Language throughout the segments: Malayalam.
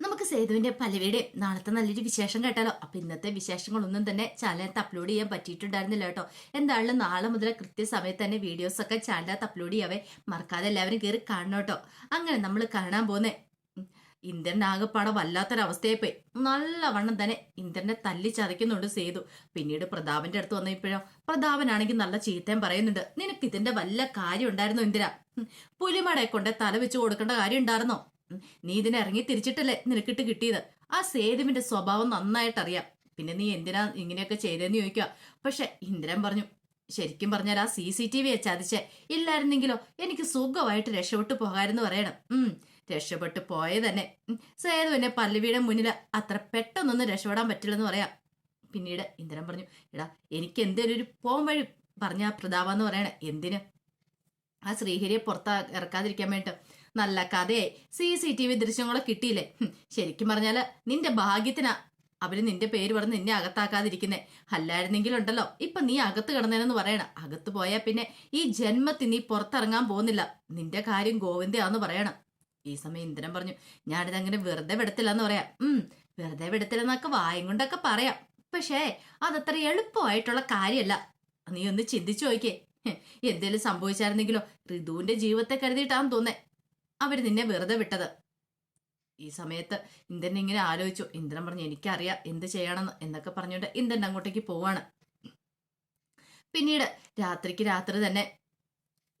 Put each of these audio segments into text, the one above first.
നമുക്ക് സേതുവിന്റെ പലവീട് നാളത്തെ നല്ലൊരു വിശേഷം കേട്ടാലോ? അപ്പൊ ഇന്നത്തെ വിശേഷങ്ങളൊന്നും തന്നെ ചാനലത്ത് അപ്ലോഡ് ചെയ്യാൻ പറ്റിയിട്ടുണ്ടായിരുന്നില്ല കേട്ടോ. എന്തായാലും നാളെ മുതൽ കൃത്യസമയത്ത് തന്നെ വീഡിയോസ് ഒക്കെ ചാനലിനകത്ത് അപ്ലോഡ് ചെയ്യാവേ. മറക്കാതെ എല്ലാവരും കയറി കാണണം കേട്ടോ. അങ്ങനെ നമ്മൾ കാണാൻ പോകുന്നേ ഇന്ദ്രൻ ആകെപ്പാടെ വല്ലാത്തൊരവസ്ഥയെ പോയി നല്ലവണ്ണം തന്നെ ഇന്ദ്രനെ തല്ലി ചതയ്ക്കുന്നുണ്ട് സേതു. പിന്നീട് പ്രതാപന്റെ അടുത്ത് വന്നപ്പോഴോ പ്രതാപനാണെങ്കിൽ നല്ല ചീത്തയും പറയുന്നുണ്ട്. നിനക്ക് ഇതിന്റെ വല്ല കാര്യം ഉണ്ടായിരുന്നു ഇന്ദിര? പുലിമടയെ കൊണ്ട് തല വെച്ച് കൊടുക്കേണ്ട കാര്യം ഉണ്ടായിരുന്നോ? നീ ഇതിനെ ഇറങ്ങി തിരിച്ചിട്ടല്ലേ നിനക്കിട്ട് കിട്ടിയത്? ആ സേതുവിന്റെ സ്വഭാവം നന്നായിട്ടറിയാം. പിന്നെ നീ എന്തിനാ ഇങ്ങനെയൊക്കെ ചെയ്തതെന്ന് ചോദിക്കുക? പക്ഷെ ഇന്ദ്രൻ പറഞ്ഞു ശരിക്കും പറഞ്ഞാൽ ആ സി സി ടി വി ചതിച്ചേ ഇല്ലായിരുന്നെങ്കിലോ എനിക്ക് സുഖമായിട്ട് രക്ഷപ്പെട്ടു പോകാമെന്ന് പറയണം. ഉം രക്ഷപ്പെട്ടു പോയത് തന്നെ. സേതു എന്നെ പല്ലവിയുടെ മുന്നിൽ അത്ര പെട്ടെന്നൊന്നും രക്ഷപ്പെടാൻ പറ്റില്ലെന്ന് പറയാം. പിന്നീട് ഇന്ദ്രൻ പറഞ്ഞു എടാ എനിക്ക് എന്തേലും ഒരു പോം വഴി പറഞ്ഞ പ്രതാപ പ്രതാപെന്ന് പറയണേ. എന്തിന്? ആ ശ്രീഹരിയെ പുറത്താ ഇറക്കാതിരിക്കാൻ വേണ്ടിട്ട്. നല്ല കഥയായി. സി സി ടി വി ദൃശ്യങ്ങളെ കിട്ടിയില്ലേ? ശരിക്കും പറഞ്ഞാൽ നിന്റെ ഭാഗ്യത്തിനാ. അവർ നിന്റെ പേര് പറഞ്ഞ് നിന്നെ അകത്താക്കാതിരിക്കുന്നേ. അല്ലായിരുന്നെങ്കിലുണ്ടല്ലോ ഇപ്പൊ നീ അകത്ത് കിടന്നേനെന്ന് പറയണ. അകത്ത് പോയാ പിന്നെ ഈ ജന്മത്തിൽ നീ പുറത്തിറങ്ങാൻ പോകുന്നില്ല. നിന്റെ കാര്യം ഗോവിന്ദയാന്ന് പറയണം. ഈ സമയം ഇന്ദ്രൻ പറഞ്ഞു ഞാനിതങ്ങനെ വെറുതെ വിടത്തില്ല എന്ന് പറയാം. ഉം വെറുതെ വിടത്തില്ലെന്നൊക്കെ വായും കൊണ്ടൊക്കെ പറയാം. പക്ഷേ അതത്ര എളുപ്പമായിട്ടുള്ള കാര്യമല്ല നീ ഒന്ന് ചിന്തിച്ചു നോക്കിയേ. എന്തേലും സംഭവിച്ചായിരുന്നെങ്കിലോ ഋതുവിന്റെ ജീവിതത്തെ കരുതിയിട്ടാന്ന് തോന്നേ. അവർ നിന്നെ വെറുതെ വിട്ടത്. ഈ സമയത്ത് ഇന്ദ്രൻ ഇങ്ങനെ ആലോചിച്ചു. ഇന്ദ്രൻ പറഞ്ഞു എനിക്കറിയാം എന്ത് ചെയ്യണമെന്ന് എന്നൊക്കെ പറഞ്ഞുകൊണ്ട് ഇന്ദ്രൻ അങ്ങോട്ടേക്ക് പോവാണ്. പിന്നീട് രാത്രിക്ക് രാത്രി തന്നെ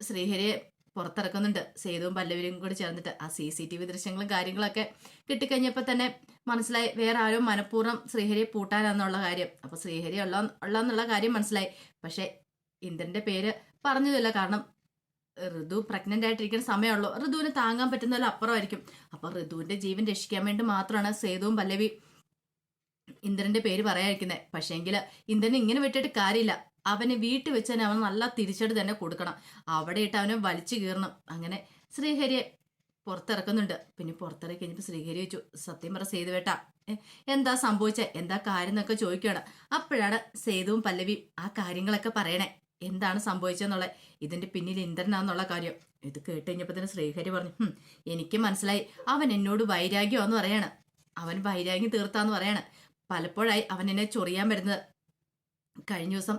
ശ്രീഹരിയെ പുറത്തിറക്കുന്നുണ്ട്. സേതുവും പല്ലവരും കൂടി ചേർന്നിട്ട് ആ സി സി ടി വി ദൃശ്യങ്ങളും കാര്യങ്ങളൊക്കെ കിട്ടിക്കഴിഞ്ഞപ്പോൾ തന്നെ മനസ്സിലായി വേറെ ആരും മനഃപൂർവം ശ്രീഹരിയെ പൂട്ടാനാന്നുള്ള കാര്യം. അപ്പോൾ ശ്രീഹരി ഉള്ള ഉള്ളെന്നുള്ള കാര്യം മനസ്സിലായി. പക്ഷേ ഇന്ദ്രന്റെ പേര് പറഞ്ഞതില്ല. കാരണം ഋതു പ്രഗ്നന്റ് ആയിട്ടിരിക്കുന്ന സമയമുള്ളൂ. ഋതുവിന് താങ്ങാൻ പറ്റുന്നതിൽ അപ്പുറമായിരിക്കും. അപ്പൊ ഋതുവിന്റെ ജീവൻ രക്ഷിക്കാൻ വേണ്ടി മാത്രമാണ് സേതുവും പല്ലവി ഇന്ദ്രന്റെ പേര് പറയാതിരിക്കുന്നത് പക്ഷേങ്കിൽ ഇന്ദ്രൻ ഇങ്ങനെ വിട്ടിട്ട് കാര്യമില്ല. അവനെ വീട്ടിൽ വെച്ച് തന്നെ അവൻ നല്ല തിരിച്ചടി തന്നെ കൊടുക്കണം. അവിടെ ഇട്ട് അവനെ വലിച്ചു കീറണം. അങ്ങനെ ശ്രീഹരിയെ പുറത്തിറക്കുന്നുണ്ട്. പിന്നെ പുറത്തിറക്കി കഴിഞ്ഞപ്പോൾ ശ്രീഹരി വെച്ചു സത്യം പറ സേതു വേട്ട എന്താ സംഭവിച്ച? എന്താ കാര്യം? എന്നൊക്കെ ചോദിക്കുകയാണ്. അപ്പോഴാണ് സേതുവും പല്ലവിയും ആ കാര്യങ്ങളൊക്കെ പറയണേ. എന്താണ് സംഭവിച്ചെന്നുള്ള ഇതിന്റെ പിന്നിൽ ഇന്ദ്രനാന്നുള്ള കാര്യം. ഇത് കേട്ട് തന്നെ ശ്രീഹരി പറഞ്ഞു "ഹും, എനിക്ക് മനസ്സിലായി. അവൻ എന്നോട് വൈരാഗ്യമാന്ന് പറയാണ്. അവൻ വൈരാഗ്യം തീർത്താന്ന് പറയാണ്. പലപ്പോഴായി അവൻ എന്നെ ചൊറിയാൻ വരുന്നത്. കഴിഞ്ഞ ദിവസം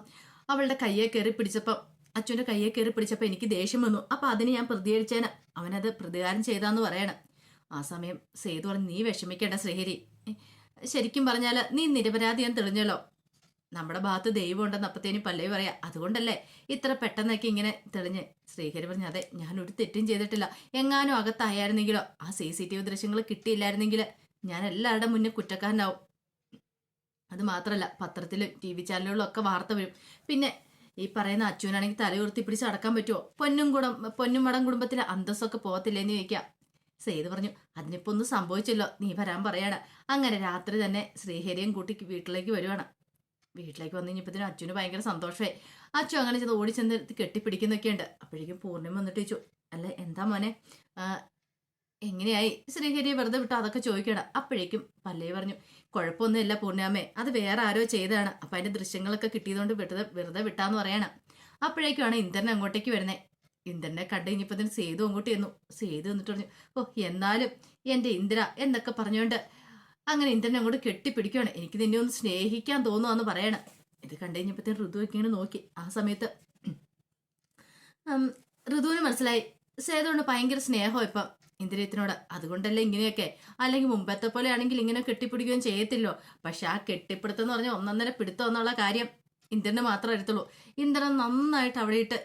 അവളുടെ കയ്യെ കയറി പിടിച്ചപ്പം അച്ഛന്റെ കയ്യെ കയറി പിടിച്ചപ്പോൾ എനിക്ക് ദേഷ്യം വന്നു. അപ്പം അതിന് ഞാൻ പ്രതികരിച്ചേന്. അവനത് പ്രതികാരം ചെയ്താന്ന് പറയണം. ആ സമയം സേതു പറഞ്ഞു നീ വിഷമിക്കേണ്ട ശ്രീഹരി. ശരിക്കും പറഞ്ഞാൽ നീ നിരപരാധിയാൻ തെളിഞ്ഞല്ലോ. നമ്മുടെ ഭാഗത്ത് ദൈവം ഉണ്ടെന്ന് അപ്പത്തേനും പല്ലവി പറയാ. അതുകൊണ്ടല്ലേ ഇത്ര പെട്ടെന്നൊക്കെ ഇങ്ങനെ തെളിഞ്ഞ്. ശ്രീഹരി പറഞ്ഞു അതെ ഞാൻ ഒരു തെറ്റും ചെയ്തിട്ടില്ല. എങ്ങാനും അകത്തായിരുന്നെങ്കിലോ ആ സി സി ടി വി ദൃശ്യങ്ങൾ കിട്ടിയില്ലായിരുന്നെങ്കിൽ ഞാൻ എല്ലാവരുടെ മുന്നേ കുറ്റക്കാരനാവും. അത് മാത്രമല്ല പത്രത്തിലും ടി വി ചാനലുകളിലും ഒക്കെ വാർത്ത വരും. പിന്നെ ഈ പറയുന്ന അച്ഛനാണെങ്കിൽ തലയുർത്തി പിടിച്ച് അടക്കാൻ പറ്റുമോ പൊന്നും കുടം പൊന്നും മടം കുടുംബത്തിലെ അന്തസ്സൊക്കെ പോകത്തില്ലേന്ന് ചോദിക്കാം. സെയ്ത് പറഞ്ഞു അതിനിപ്പോ ഒന്നും സംഭവിച്ചല്ലോ. നീ വരാൻ പറയാണ്. അങ്ങനെ രാത്രി തന്നെ ശ്രീഹരിയും കൂട്ടി വീട്ടിലേക്ക് വരുവാണ്. വീട്ടിലേക്ക് വന്നു കഴിഞ്ഞപ്പോഴത്തേനും അച്ഛന് ഭയങ്കര സന്തോഷമായി. അച്ഛൻ അങ്ങനെ ചെന്ന് ഓടി ചെന്ന് കെട്ടിപ്പിടിക്കുന്നൊക്കെ ഉണ്ട് അപ്പോഴേക്കും പൂർണിമ വന്നിട്ട് ചോദിച്ചു അല്ല എന്താ മോനെ? എങ്ങനെയായി? ശ്രീഹരിയെ വെറുതെ വിട്ടു? അതൊക്കെ ചോദിക്കണം. അപ്പോഴേക്കും പല്ലേ പറഞ്ഞു കുഴപ്പമൊന്നുമില്ല പൂർണിമേ അത് വേറെ ആരോ ചെയ്തതാണ്. അപ്പം അതിന്റെ ദൃശ്യങ്ങളൊക്കെ കിട്ടിയതുകൊണ്ട് വിട്ടത് വെറുതെ വിട്ടാന്ന് പറയണം. അപ്പോഴേക്കുമാണ് ഇന്ദ്രൻ അങ്ങോട്ടേക്ക് വരുന്നത് ഇന്ദ്രനെ കണ്ടു കഴിഞ്ഞപ്പോൾ സേതു അങ്ങോട്ട് ചെന്നു. സേതു എന്നിട്ട് പറഞ്ഞു ഓ എന്നാലും എന്റെ ഇന്ദ്ര എന്നൊക്കെ പറഞ്ഞുകൊണ്ട് അങ്ങനെ ഇന്ദ്രനെ അങ്ങോട്ട് കെട്ടിപ്പിടിക്കുകയാണ്. എനിക്ക് നിന്നെ ഒന്ന് സ്നേഹിക്കാൻ തോന്നുവാന്ന് പറയണം. ഇത് കണ്ടു കഴിഞ്ഞപ്പോഴത്തേന് ഋതു ഇങ്ങനെ നോക്കി. ആ സമയത്ത് ഋതുവിന് മനസ്സിലായി. സേതുകൊണ്ട് ഭയങ്കര സ്നേഹം ഇപ്പം ഇന്ദ്രിയത്തിനോട് അതുകൊണ്ടല്ലേ ഇങ്ങനെയൊക്കെ. അല്ലെങ്കിൽ മുമ്പത്തെ പോലെ ആണെങ്കിൽ ഇങ്ങനെ കെട്ടിപ്പിടിക്കുകയും ചെയ്യത്തില്ലോ. പക്ഷെ ആ കെട്ടിപ്പിടുത്തം എന്ന് പറഞ്ഞാൽ ഒന്നൊന്നര പിടുത്തം എന്നുള്ള കാര്യം ഇന്ദ്രന് മാത്രമേ എടുത്തുള്ളൂ ഇന്ദ്രൻ നന്നായിട്ട് അവിടെ ഇട്ട്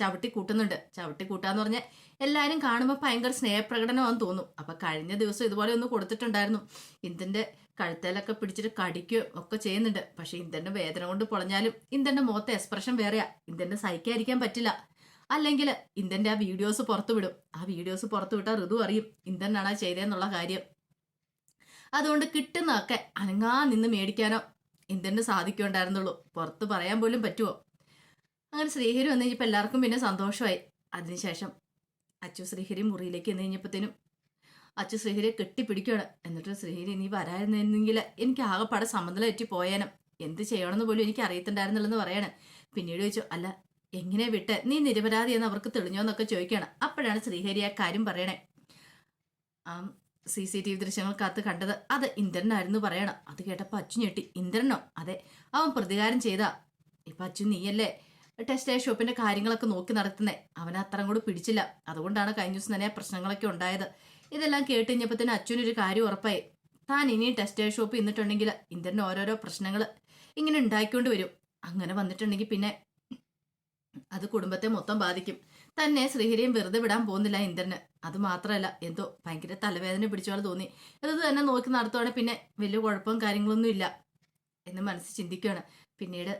ചവിട്ടി കൂട്ടുന്നുണ്ട്. ചവിട്ടി കൂട്ടാന്ന് പറഞ്ഞാൽ എല്ലാവരും കാണുമ്പോൾ ഭയങ്കര സ്നേഹപ്രകടനമാണെന്ന് തോന്നും. അപ്പൊ കഴിഞ്ഞ ദിവസം ഇതുപോലെ ഒന്ന് കൊടുത്തിട്ടുണ്ടായിരുന്നു. ഇന്ദ്രന്റെ കഴുത്തേലൊക്കെ പിടിച്ചിട്ട് കടിക്കുകയോ ഒക്കെ ചെയ്യുന്നുണ്ട്. പക്ഷെ ഇന്ദ്രന്റെ വേദന കൊണ്ട് പൊളഞ്ഞാലും ഇന്ദ്രന്റെ മുഖത്തെ എക്സ്പ്രഷൻ വേറെയാ. ഇന്ദ്രന്റെ സഹിക്കാതിരിക്കാൻ പറ്റില്ല. അല്ലെങ്കിൽ ഇന്ദ്രന്റെ ആ വീഡിയോസ് പുറത്തു വിടും. ആ വീഡിയോസ് പുറത്തു വിട്ടാൽ ഋതു അറിയും ഇന്ദ്രനാണ് ആ ചെയ്തതെന്നുള്ള കാര്യം. അതുകൊണ്ട് കിട്ടുന്നതൊക്കെ അനങ്ങാ നിന്ന് മേടിക്കാനോ ഇന്ദ്രന് സാധിക്കുണ്ടായിരുന്നുള്ളൂ പുറത്ത് പറയാൻ പോലും പറ്റുമോ അങ്ങനെ ശ്രീഹരി വന്നു കഴിഞ്ഞപ്പോൾ എല്ലാവർക്കും പിന്നെ സന്തോഷമായി. അതിനുശേഷം അച്ചു ശ്രീഹരി മുറിയിലേക്ക് വന്നു കഴിഞ്ഞപ്പോഴത്തേനും അച്ചു ശ്രീഹരിയെ കെട്ടിപ്പിടിക്കുകയാണ് എന്നിട്ട് ശ്രീഹരി നീ വരായിരുന്നെങ്കിൽ എനിക്ക് ആകെപ്പാടെ സമ്മതം എറ്റി പോയാനും. എന്ത് ചെയ്യണമെന്ന് പോലും എനിക്ക് അറിയത്തുണ്ടായിരുന്നില്ലെന്ന് പറയാണ്. പിന്നീട് ചോദിച്ചു അല്ല എങ്ങനെ വിട്ട്? നീ നിരപരാധി എന്ന് അവർക്ക് തെളിഞ്ഞോന്നൊക്കെ ചോദിക്കുകയാണ് അപ്പോഴാണ് ശ്രീഹരി ആ കാര്യം പറയണേ. ആ സി സി ടി വി ദൃശ്യങ്ങൾക്കകത്ത് കണ്ടത് അത് ഇന്ദ്രനായിരുന്നു പറയണം. അത് കേട്ടപ്പോൾ അച്ചു ഞെട്ടി. ഇന്ദ്രനോ? അതെ അവൻ പ്രതികാരം ചെയ്താ. ഇപ്പൊ അച്ചു നീയല്ലേ? ടെക്സ്റ്റൈൽ ഷോപ്പിന്റെ കാര്യങ്ങളൊക്കെ നോക്കി നടത്തുന്നത് അവനെ അത്രയും കൂടെ പിടിച്ചില്ല. അതുകൊണ്ടാണ് കഴിഞ്ഞ ദിവസം തന്നെ പ്രശ്നങ്ങളൊക്കെ ഉണ്ടായത്. ഇതെല്ലാം കേട്ട് കഴിഞ്ഞപ്പോൾ തന്നെ അച്ഛനൊരു കാര്യം ഉറപ്പായി. താൻ ഇനി ടെക്സ്റ്റൈൽ ഷോപ്പ് ഇന്നിട്ടുണ്ടെങ്കിൽ ഇന്ത്യന്റെ ഓരോരോ പ്രശ്നങ്ങൾ ഇങ്ങനെ ഉണ്ടാക്കിക്കൊണ്ട് വരും. അങ്ങനെ വന്നിട്ടുണ്ടെങ്കിൽ പിന്നെ അത് കുടുംബത്തെ മൊത്തം ബാധിക്കും. തന്നെ ശ്രീഹരിയും വെറുതെ വിടാൻ പോകുന്നില്ല ഇന്ദ്രന്. അത് മാത്രമല്ല എന്തോ ഭയങ്കര തലവേദന പിടിച്ച തോന്നി. അത് തന്നെ നോക്കി നടത്തുവാണെങ്കിൽ പിന്നെ വലിയ കുഴപ്പവും കാര്യങ്ങളൊന്നും ഇല്ല എന്ന് മനസ്സ് ചിന്തിക്കുകയാണ് പിന്നീട്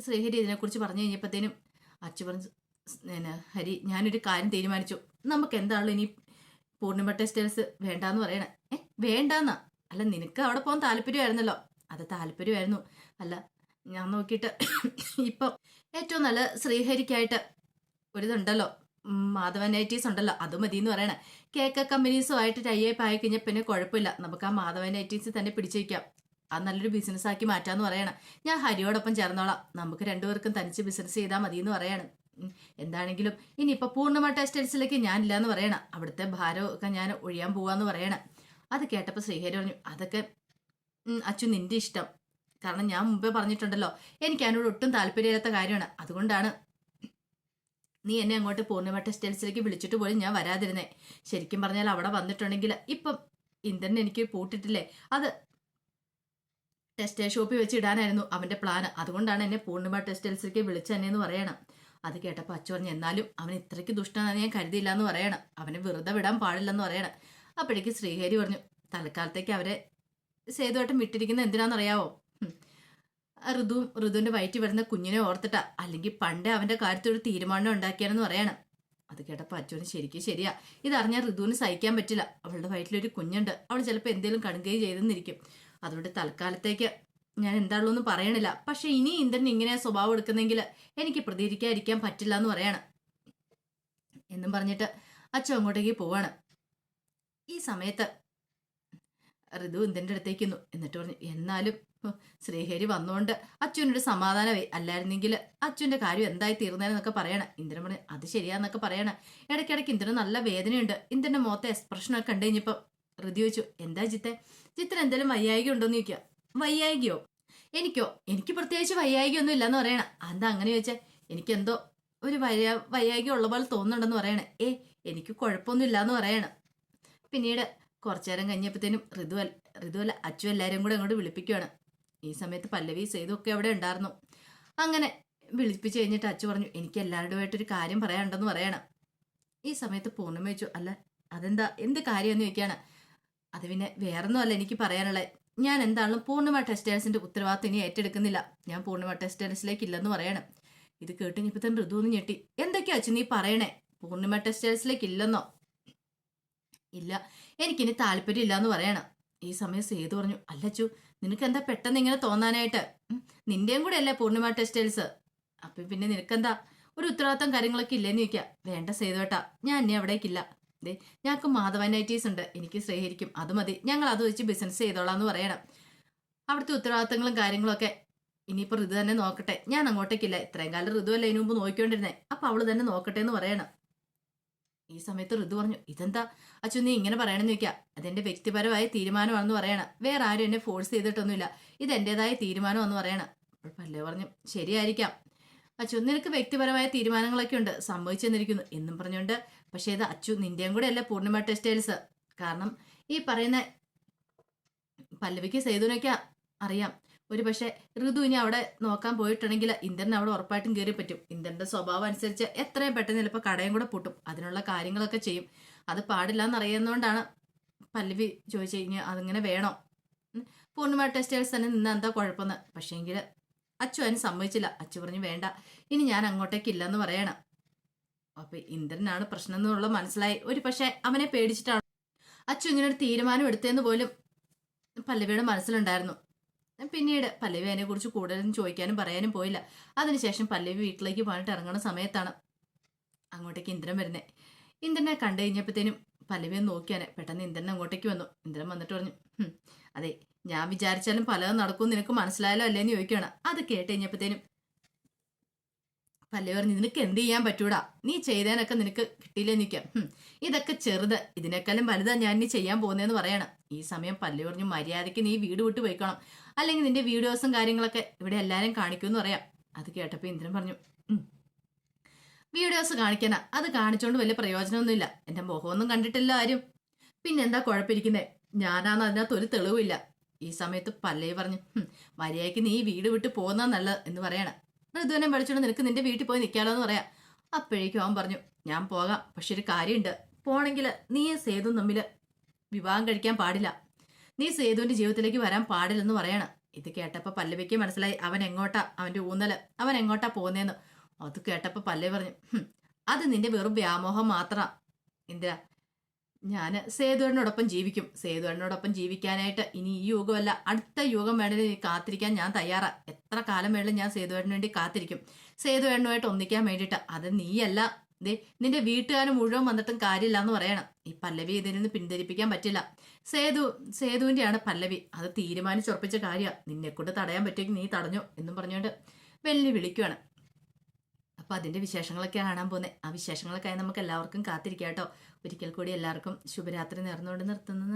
ശ്രീഹരി ഇതിനെക്കുറിച്ച് പറഞ്ഞു കഴിഞ്ഞപ്പോഴത്തേനും അച്ചു പറഞ്ഞു പിന്നെ ഹരി ഞാനൊരു കാര്യം തീരുമാനിച്ചു. നമുക്ക് എന്താണല്ലോ ഇനി പൂർണിമ ടെക്സ്റ്റൈൽസ് വേണ്ടാന്ന് പറയണേ? ഏ വേണ്ടാന്നാ. അല്ല നിനക്ക് അവിടെ പോകാൻ താല്പര്യമായിരുന്നല്ലോ. അത് താല്പര്യമായിരുന്നു. അല്ല ഞാൻ നോക്കിയിട്ട് ഇപ്പം ഏറ്റവും നല്ല ശ്രീഹരിക്കായിട്ട് ഒരിതുണ്ടല്ലോ. മാധവൻ ഐറ്റീസ് ഉണ്ടല്ലോ. അത് മതി എന്ന് പറയണേ. കേക്ക് കമ്പനീസുമായിട്ട് ടൈപ്പ് ആയി കഴിഞ്ഞാൽ പിന്നെ കുഴപ്പമില്ല. നമുക്ക് ആ മാധവൻ നൈറ്റീസ് തന്നെ പിടിച്ചു വയ്ക്കാം അത് നല്ലൊരു ബിസിനസ് ആക്കി മാറ്റാന്ന് പറയണം. ഞാൻ ഹരിയോടൊപ്പം ചേർന്നോളാം. നമുക്ക് രണ്ടുപേർക്കും തനിച്ച് ബിസിനസ് ചെയ്താൽ മതി എന്ന് പറയാണ് എന്താണെങ്കിലും എന്താണെങ്കിലും ഇപ്പൊ പൂർണമ ടെക്സ്റ്റൈൽസിലേക്ക് ഞാനില്ല എന്ന് പറയണം. അവിടുത്തെ ഭാരമൊക്കെ ഞാൻ ഒഴിയാൻ പോവാന്ന് പറയണം. അത് കേട്ടപ്പോൾ ശ്രീഹരി പറഞ്ഞു അതൊക്കെ അച്ചു നിന്റെ ഇഷ്ടം. കാരണം ഞാൻ മുമ്പേ പറഞ്ഞിട്ടുണ്ടല്ലോ എനിക്ക് അതിനോട് ഒട്ടും താല്പര്യമില്ലാത്ത കാര്യമാണ്. അതുകൊണ്ടാണ് നീ എന്നെ അങ്ങോട്ട് പൂർണിമ ടെക്സ്റ്റൈൽസിലേക്ക് വിളിച്ചിട്ട് പോലും ഞാൻ വരാതിരുന്നേ. ശരിക്കും പറഞ്ഞാൽ അവിടെ വന്നിട്ടുണ്ടെങ്കിൽ ഇപ്പം ഇന്ദ്രൻ എനിക്ക് പൂട്ടിട്ടില്ലേ? അത് ടെക്സ്റ്റൈൽ ഷോപ്പിൽ വെച്ച് ഇടാനായിരുന്നു അവന്റെ പ്ലാൻ അതുകൊണ്ടാണ് എന്നെ പൂർണിമ ടെക്സ്റ്റൈൽസിലേക്ക് വിളിച്ചെന്നെന്ന് പറയണം. അത് കേട്ടപ്പോൾ അച്ചു പറഞ്ഞു എന്നാലും അവൻ ഇത്രയ്ക്ക് ദുഷ്ടനാണെന്ന് ഞാൻ കരുതിയില്ല എന്ന് പറയണം. അവനെ വെറുതെ വിടാൻ പാടില്ലെന്ന് പറയണം. അപ്പോഴേക്ക് ശ്രീഹരി പറഞ്ഞു തൽക്കാലത്തേക്ക് അവരെ സേതുവായിട്ടും വിട്ടിരിക്കുന്നത് എന്തിനാണെന്നറിയാവോ? അറിയാവോ ആ ഋതുവും ഋതുവിന്റെ വയറ്റിൽ വരുന്ന കുഞ്ഞിനെ ഓർത്തിട്ടാ അല്ലെങ്കിൽ പണ്ടേ അവന്റെ കാര്യത്തിൽ ഒരു തീരുമാനം ഉണ്ടാക്കിയാണെന്ന് പറയണം. അത് കേട്ടപ്പോൾ അച്ഛന് ശരിക്കും ശരിയാ. ഇതറിഞ്ഞാൽ ഋതുവിന് സഹിക്കാൻ പറ്റില്ല. അവളുടെ വയറ്റിലൊരു കുഞ്ഞുണ്ട്. അവൾ ചിലപ്പോൾ എന്തെങ്കിലും കണുകയും ചെയ്തെന്നിരിക്കും. അതുകൊണ്ട് തൽക്കാലത്തേക്ക് ഞാൻ എന്താണല്ലോ എന്ന് പറയണില്ല. പക്ഷെ ഇനി ഇന്ദ്രൻ ഇങ്ങനെ സ്വഭാവം എടുക്കുന്നെങ്കിൽ എനിക്ക് പ്രതികരിക്കാതിരിക്കാൻ പറ്റില്ല എന്ന് പറയാണ്. എന്നും പറഞ്ഞിട്ട് അച്ഛൻ അങ്ങോട്ടേക്ക് പോവാണ്. ഈ സമയത്ത് ഋതു ഇന്ദ്രന്റെ അടുത്തേക്ക് നിന്നു എന്നിട്ട് പറഞ്ഞു എന്നാലും ശ്രീഹരി വന്നുകൊണ്ട് അച്ഛനൊരു സമാധാനമായി. അല്ലായിരുന്നെങ്കിൽ അച്ഛന്റെ കാര്യം എന്തായി തീർന്നതെന്നൊക്കെ പറയണം. ഇന്ദ്രൻ പറഞ്ഞു അത് ശരിയാന്നൊക്കെ പറയണം. ഇടയ്ക്കിടയ്ക്ക് ഇന്ദ്രൻ നല്ല വേദനയുണ്ട്. ഇന്ദ്രന്റെ മുഖത്തെ എക്സ്പ്രഷനൊക്കെ കണ്ടു കഴിഞ്ഞപ്പോൾ ഋതു ചോദിച്ചു എന്താ ജിത്തെ? എന്തായാലും എന്തെങ്കിലും വയ്യായിക ഉണ്ടോന്ന് ചോദിക്കുക വയ്യായികയോ? എനിക്കോ? എനിക്ക് പ്രത്യേകിച്ച് വയ്യായികയൊന്നും ഇല്ലെന്ന് പറയണ. എന്താ അങ്ങനെ ചോദിച്ചാൽ എനിക്കെന്തോ ഒരു വയ വയ്യായിക ഉള്ള പോലെ തോന്നുന്നുണ്ടെന്ന് പറയണ. ഏ എനിക്ക് കുഴപ്പമൊന്നും ഇല്ലാന്ന് പറയണം. പിന്നീട് കുറച്ചു നേരം കഴിഞ്ഞപ്പോഴത്തേനും ഋതു അൽ- ഋതു അല്ല അച്ചു എല്ലാവരും കൂടെ അങ്ങോട്ട് വിളിപ്പിക്കുകയാണ് ഈ സമയത്ത് പല്ലവി സേതു ഒക്കെ അവിടെ ഉണ്ടായിരുന്നു. അങ്ങനെ വിളിപ്പിച്ച് കഴിഞ്ഞിട്ട് അച്ചു പറഞ്ഞു എനിക്ക് എല്ലാവരുമായിട്ടൊരു കാര്യം പറയാനുണ്ടെന്ന് പറയണം. ഈ സമയത്ത് പൂർണിമ വെച്ചു അല്ല അതെന്താ? എന്ത് കാര്യമെന്ന് ചോദിക്കുകയാണ് അത് പിന്നെ വേറൊന്നും അല്ല എനിക്ക് പറയാനുള്ളത്. ഞാൻ എന്താണെങ്കിലും പൂർണിമ ടെക്സ്റ്റൈൽസിന്റെ ഉത്തരവാദിത്തം ഇനി ഏറ്റെടുക്കുന്നില്ല. ഞാൻ പൂർണിമ ടെക്സ്റ്റൈൽസിലേക്ക് ഇല്ലെന്ന് പറയണം. ഇത് കേട്ട് ഇനിയിപ്പോ തന്നെ ഋതു എന്ന് ഞെട്ടി. എന്തൊക്കെയാ അച്ഛൻ നീ പറയണേ? പൂർണിമ ടെക്സ്റ്റൈൽസിലേക്ക് ഇല്ലെന്നോ ഇല്ല എനിക്കിനി താല്പര്യം ഇല്ലാന്ന് പറയണം. ഈ സമയം സേതു പറഞ്ഞു അല്ലച്ചു നിനക്ക് എന്താ പെട്ടെന്ന് ഇങ്ങനെ തോന്നാനായിട്ട്? നിന്റെയും കൂടെ അല്ലേ പൂർണിമ ടെക്സ്റ്റൈൽസ് അപ്പൊ പിന്നെ നിനക്കെന്താ? ഒരു ഉത്തരവാദിത്തം കാര്യങ്ങളൊക്കെ ഇല്ലേന്ന് ചോദിക്കാം. വേണ്ട സേതുവേട്ടാ ഞാൻ ഇനി അവിടേക്കില്ല. ദേ ഞങ്ങൾക്ക് മാധവനൈറ്റീസ് ഉണ്ട്. എനിക്ക് സ്നേഹിക്കും. അത് മതി. ഞങ്ങൾ അത് വെച്ച് ബിസിനസ് ചെയ്തോളാം എന്ന് പറയണം. അവിടുത്തെ ഉത്തരവാദിത്തങ്ങളും കാര്യങ്ങളൊക്കെ ഇനിയിപ്പോൾ ഋതു തന്നെ നോക്കട്ടെ. ഞാൻ അങ്ങോട്ടേക്കില്ല. ഇത്രയും കാലം ഋതു അല്ല ഇതിനു മുമ്പ് നോക്കിക്കൊണ്ടിരുന്നേ. അപ്പം അവൾ തന്നെ നോക്കട്ടെ എന്ന് പറയണം. ഈ സമയത്ത് ഋതു പറഞ്ഞു ഇതെന്താ? അച്ഛൻ നീ ഇങ്ങനെ പറയണമെന്ന് ചോദിക്കാം. അതെന്റെ വ്യക്തിപരമായ തീരുമാനമാണെന്ന് പറയണം. വേറെ ആരും എന്നെ ഫോഴ്സ് ചെയ്തിട്ടൊന്നുമില്ല. ഇത് എന്റെതായ തീരുമാനമാണെന്ന് പറയണം. അപ്പോൾ പല്ലേ പറഞ്ഞു ശരിയായിരിക്കാം. അച്ഛൻ നിനക്ക് വ്യക്തിപരമായ തീരുമാനങ്ങളൊക്കെ ഉണ്ട്. സംഭവിച്ചെന്നിരിക്കുന്നു എന്നും പറഞ്ഞുകൊണ്ട് പക്ഷേ ഇത് അച്ചു നിന്റെയും കൂടെ അല്ല പൂർണിമ ടെക്സ്റ്റൈൽസ് കാരണം ഈ പറയുന്ന പല്ലവിക്ക് സേതുവിനൊക്കെ അറിയാം. ഒരു പക്ഷേ ഋതു ഇനി അവിടെ നോക്കാൻ പോയിട്ടുണ്ടെങ്കിൽ ഇന്ദ്രൻ അവിടെ ഉറപ്പായിട്ടും കയറി പറ്റും. ഇന്ദ്രന്റെ സ്വഭാവം അനുസരിച്ച് എത്രയും പെട്ടെന്ന് ചിലപ്പോൾ കടയും കൂടെ പൂട്ടും. അതിനുള്ള കാര്യങ്ങളൊക്കെ ചെയ്യും. അത് പാടില്ല എന്നറിയുന്നതുകൊണ്ടാണ് പല്ലവി ചോദിച്ചു കഴിഞ്ഞാൽ അതിങ്ങനെ വേണോ. പൂർണിമ ടെക്സ്റ്റൈൽസ് തന്നെ നിന്ന് എന്താ കുഴപ്പമെന്ന്? പക്ഷേങ്കിൽ അച്ചു അതിന് സമ്മതിച്ചില്ല. അച്ചു പറഞ്ഞു വേണ്ട. ഇനി ഞാൻ അങ്ങോട്ടേക്ക് ഇല്ലെന്ന് പറയണം. അപ്പൊ ഇന്ദ്രനാണ് പ്രശ്നം എന്നുള്ളത് മനസ്സിലായി. ഒരു പക്ഷെ അവനെ പേടിച്ചിട്ടാണ്. അച്ചു ഇങ്ങനെ ഒരു തീരുമാനം എടുത്തതെന്ന് പോലും പല്ലവിയുടെ മനസ്സിലുണ്ടായിരുന്നു. പിന്നീട് പല്ലവി അതിനെ കുറിച്ച് കൂടുതലും ചോദിക്കാനും പറയാനും പോയില്ല. അതിനുശേഷം പല്ലവി വീട്ടിലേക്ക് പോയിട്ട് ഇറങ്ങുന്ന സമയത്താണ് അങ്ങോട്ടേക്ക് ഇന്ദ്രൻ വരുന്നത് ഇന്ദ്രനെ കണ്ടു കഴിഞ്ഞപ്പോഴത്തേനും പല്ലവിയെ നോക്കിയാണ് പെട്ടെന്ന് ഇന്ദ്രൻ അങ്ങോട്ടേക്ക് വന്നു. ഇന്ദ്രൻ വന്നിട്ട് പറഞ്ഞു അതെ ഞാൻ വിചാരിച്ചാലും പലതും നടക്കും. നിനക്ക് മനസ്സിലായാലോ അല്ലേന്ന് ചോദിക്കുകയാണ് അത് കേട്ട് കഴിഞ്ഞപ്പോഴത്തേനും പല്ലവി പറഞ്ഞു നിനക്ക് എന്ത് ചെയ്യാൻ പറ്റൂടാ? നീ ചെയ്തേനൊക്കെ നിനക്ക് കിട്ടിയില്ലേ നിൽക്കാം ഇതൊക്കെ ചെറുത്. ഇതിനേക്കാളും വലുതാ ഞാൻ ഇനി ചെയ്യാൻ പോകുന്നതെന്ന് പറയണം. ഈ സമയം പല്ലവി പറഞ്ഞു മര്യാദയ്ക്ക് നീ വീട് വിട്ട് പോയിക്കണം. അല്ലെങ്കിൽ നിന്റെ വീഡിയോസും കാര്യങ്ങളൊക്കെ ഇവിടെ എല്ലാവരും കാണിക്കുമെന്ന് പറയാം. അത് കേട്ടപ്പോൾ ഇന്ദ്രൻ പറഞ്ഞു വീഡിയോസ് കാണിക്കണ അത് കാണിച്ചോണ്ട് വലിയ പ്രയോജനമൊന്നുമില്ല. എന്റെ മുഖമൊന്നും കണ്ടിട്ടില്ല ആരും. പിന്നെന്താ കുഴപ്പമിരിക്കുന്നേ? ഞാനാന്ന് അതിനകത്ത് ഒരു തെളിവില്ല ഈ സമയത്ത് പല്ലവി പറഞ്ഞു "ഹും, മര്യാദയ്ക്ക് നീ വീട് വിട്ട് പോകുന്ന നല്ലത് എന്ന് പറയണം. ഋതുവിനെ വിളിച്ചോണ്ട് നിനക്ക് നിന്റെ വീട്ടിൽ പോയി നിൽക്കാലോ എന്ന് പറയാം. അപ്പോഴേക്കും അവൻ പറഞ്ഞു ഞാൻ പോകാം പക്ഷെ ഒരു കാര്യമുണ്ട് പോണെങ്കിൽ നീ സേതു തമ്മിൽ വിവാഹം കഴിക്കാൻ പാടില്ല. നീ സേതുവിന്റെ ജീവിതത്തിലേക്ക് വരാൻ പാടില്ലെന്ന് പറയണം. ഇത് കേട്ടപ്പോൾ പല്ലവിക്ക് മനസ്സിലായി അവൻ എങ്ങോട്ടാ? അവന്റെ ഊന്നൽ അവൻ എങ്ങോട്ടാ പോകുന്നതെന്ന് അത് കേട്ടപ്പോൾ പല്ലവി പറഞ്ഞു അത് നിന്റെ വെറും വ്യാമോഹം മാത്രമാണ് ഇന്ദിര. ഞാൻ സേതുവേണ്ണോടൊപ്പം ജീവിക്കും. സേതുവേണ്ണോടൊപ്പം ജീവിക്കാനായിട്ട് ഇനി ഈ യുഗമല്ല. അടുത്ത യുഗം വേണമെങ്കിൽ കാത്തിരിക്കാൻ ഞാൻ തയ്യാറാ. എത്ര കാലം വേണമെങ്കിലും ഞാൻ സേതുവേണ്ണു വേണ്ടി കാത്തിരിക്കും. സേതുവേണ്ണുമായിട്ട് ഒന്നിക്കാൻ വേണ്ടിയിട്ട്. അത് നീയല്ല. ദേ നിന്റെ വീട്ടുകാരും മുഴുവൻ വന്നിട്ടും കാര്യമില്ല എന്ന് പറയണം. ഈ പല്ലവി ഇതിൽ നിന്ന് പിന്തിരിപ്പിക്കാൻ പറ്റില്ല. സേതു സേതുവിന്റെയാണ് പല്ലവി. അത് തീരുമാനിച്ചുറപ്പിച്ച കാര്യമാണ് നിന്നെക്കൊണ്ട് തടയാൻ പറ്റുമെങ്കിൽ നീ തടഞ്ഞു എന്നും പറഞ്ഞുകൊണ്ട് വെല്ലി അപ്പൊ അതിന്റെ വിശേഷങ്ങളൊക്കെ കാണാൻ പോകുന്നത് ആ വിശേഷങ്ങളൊക്കെ നമുക്ക് എല്ലാവർക്കും കാത്തിരിക്കാം കേട്ടോ ഒരിക്കൽ കൂടി എല്ലാവർക്കും ശുഭരാത്രി നേർന്നുകൊണ്ട് നിർത്തുന്നത്